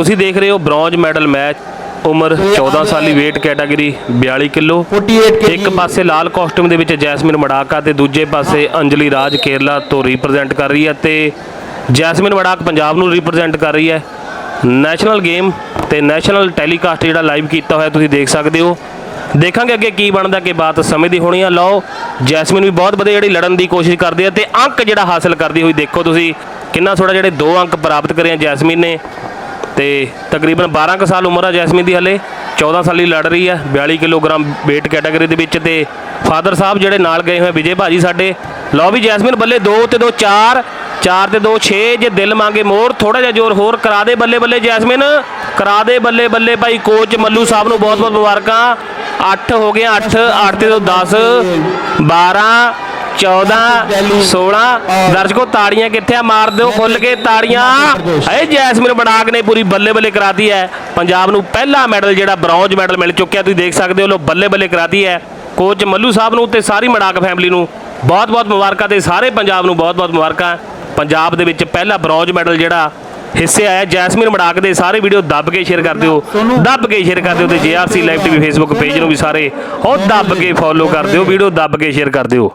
ਤੁਸੀਂ ਦੇਖ ਰਹੇ ਹੋ ਬ੍ਰੌਂਜ ਮੈਡਲ ਮੈਚ ਉਮਰ 14 ਸਾਲੀ weight ਕੈਟਾਗਰੀ 42 ਕਿਲੋ। 48 kg ਇੱਕ ਪਾਸੇ ਲਾਲ ਕਾਸਟਿਊਮ ਦੇ ਵਿੱਚ ਜੈਸਮਿਨ ਮੜਾਕਾ ਤੇ ਦੂਜੇ ਪਾਸੇ ਅੰਜਲੀ ਰਾਜ ਕੇਰਲਾ ਤੋਂ ਰਿਪਰੈਜ਼ੈਂਟ ਕਰ ਰਹੀ ਹੈ ਤੇ ਜੈਸਮਿਨ ਮੜਾਕ ਪੰਜਾਬ ਨੂੰ ਰਿਪਰੈਜ਼ੈਂਟ ਕਰ ਰਹੀ ਹੈ। ਨੈਸ਼ਨਲ ਗੇਮ ਤੇ ਨੈਸ਼ਨਲ ਟੈਲੀਕਾਸਟ ਜਿਹੜਾ ਲਾਈਵ ਕੀਤਾ ਹੋਇਆ ਤੁਸੀਂ ਦੇਖ ਸਕਦੇ ਹੋ। ਦੇਖਾਂਗੇ ਅੱਗੇ ਕੀ ਬਣਦਾ ਕਿ ਬਾਤ ਸਮੇਂ ਦੀ ਹੋਣੀ ਆ। ਲਓ ਜੈਸਮਿਨ ਵੀ ਬਹੁਤ ਵਧੀਆ ਜਿਹੜੀ ਲੜਨ ਦੀ ਕੋਸ਼ਿਸ਼ ਕਰਦੀ ਹੈ ਤੇ ਅੰਕ ਜਿਹੜਾ ਹਾਸਲ ਕਰਦੀ ਹੋਈ ਦੇਖੋ ਤੁਸੀਂ। ਕਿੰਨਾ ਥੋੜਾ ਜਿਹੜੇ ਦੋ ਅੰਕ ਪ੍ਰਾਪਤ ਕਰੇ ਆ ਜੈਸਮਿਨ ਨੇ। ਤੇ ਤਕਰੀਬਨ 12 ਕੁ ਸਾਲ ਉਮਰ ਆ ਜੈਸਮੀਨ ਦੀ ਹਲੇ 14 ਸਾਲੀ ਲੜ ਰਹੀ ਹੈ 42 ਕਿਲੋਗ੍ਰਾਮ weight ਕੈਟਾਗਰੀ ਦੇ ਵਿੱਚ ਤੇ ਫਾਦਰ ਸਾਹਿਬ ਜਿਹੜੇ ਨਾਲ ਗਏ ਹੋਏ ਵਿਜੇ ਭਾਜੀ ਸਾਡੇ, ਲਓ ਵੀ ਜੈਸਮੀਨ ਬੱਲੇ 2 ਤੇ 2 4 4 ਤੇ 2 6 ਜੇ ਦਿਲ ਮੰਗੇ ਮੋਰ ਥੋੜਾ ਜਿਹਾ ਜ਼ੋਰ ਹੋਰ, ਕਰਾ ਦੇ ਬੱਲੇ ਬੱਲੇ ਜੈਸਮੀਨ, ਕਰਾ ਦੇ ਬੱਲੇ ਬੱਲੇ ਭਾਈ ਕੋਚ ਮੱਲੂ ਸਾਹਿਬ ਨੂੰ ਬਹੁਤ ਬਹੁਤ ਮੁਬਾਰਕਾਂ 8 ਹੋ ਗਿਆ 8 8 ਤੇ 2 10 12 14 16 ਦਰਸ਼ਕੋ ਤਾੜੀਆਂ ਕਿੱਥੇ ਆ? ਮਾਰ ਦਿਓ ਖੁੱਲ ਕੇ ਤਾੜੀਆਂ। ਏ ਜੈਸਮਿਨ ਬੜਾਕ ਨੇ ਪੂਰੀ ਬੱਲੇ ਬੱਲੇ ਕਰਾਤੀ ਹੈ। ਪੰਜਾਬ ਨੂੰ ਪਹਿਲਾ ਮੈਡਲ ਜਿਹੜਾ ਬ੍ਰੌਂਜ ਮੈਡਲ ਮਿਲ ਚੁੱਕਿਆ। ਤੁਸੀਂ ਦੇਖ ਸਕਦੇ ਹੋ ਲੋ ਬੱਲੇ ਬੱਲੇ ਕਰਾਤੀ ਹੈ। ਕੋਚ ਮੱਲੂ ਸਾਹਿਬ ਨੂੰ ਤੇ ਸਾਰੀ ਮੜਾਕ ਫੈਮਿਲੀ ਨੂੰ ਬਹੁਤ ਬਹੁਤ ਮੁਬਾਰਕਾਂ ਤੇ ਸਾਰੇ ਪੰਜਾਬ ਨੂੰ ਬਹੁਤ ਬਹੁਤ ਮੁਬਾਰਕਾਂ। ਪੰਜਾਬ ਦੇ ਵਿੱਚ ਪਹਿਲਾ ਬ੍ਰੌਂਜ ਮੈਡਲ ਜਿਹੜਾ ਹਿੱਸੇ ਆਇਆ। ਜੈਸਮਿਨ ਮੜਾਕ ਦੇ ਸਾਰੇ ਵੀਡੀਓ ਦੱਬ ਕੇ ਸ਼ੇਅਰ ਕਰ ਦਿਓ। ਦੱਬ ਕੇ ਸ਼ੇਅਰ ਕਰ ਦਿਓ ਤੇ JRC live TV Facebook page ਨੂੰ ਵੀ ਸਾਰੇ ਉਹ ਦੱਬ ਕੇ ਫੋਲੋ ਕਰ ਦਿਓ ਵੀਡੀਓ ਦੱਬ ਕੇ ਸ਼ੇਅਰ ਕਰ ਦਿਓ।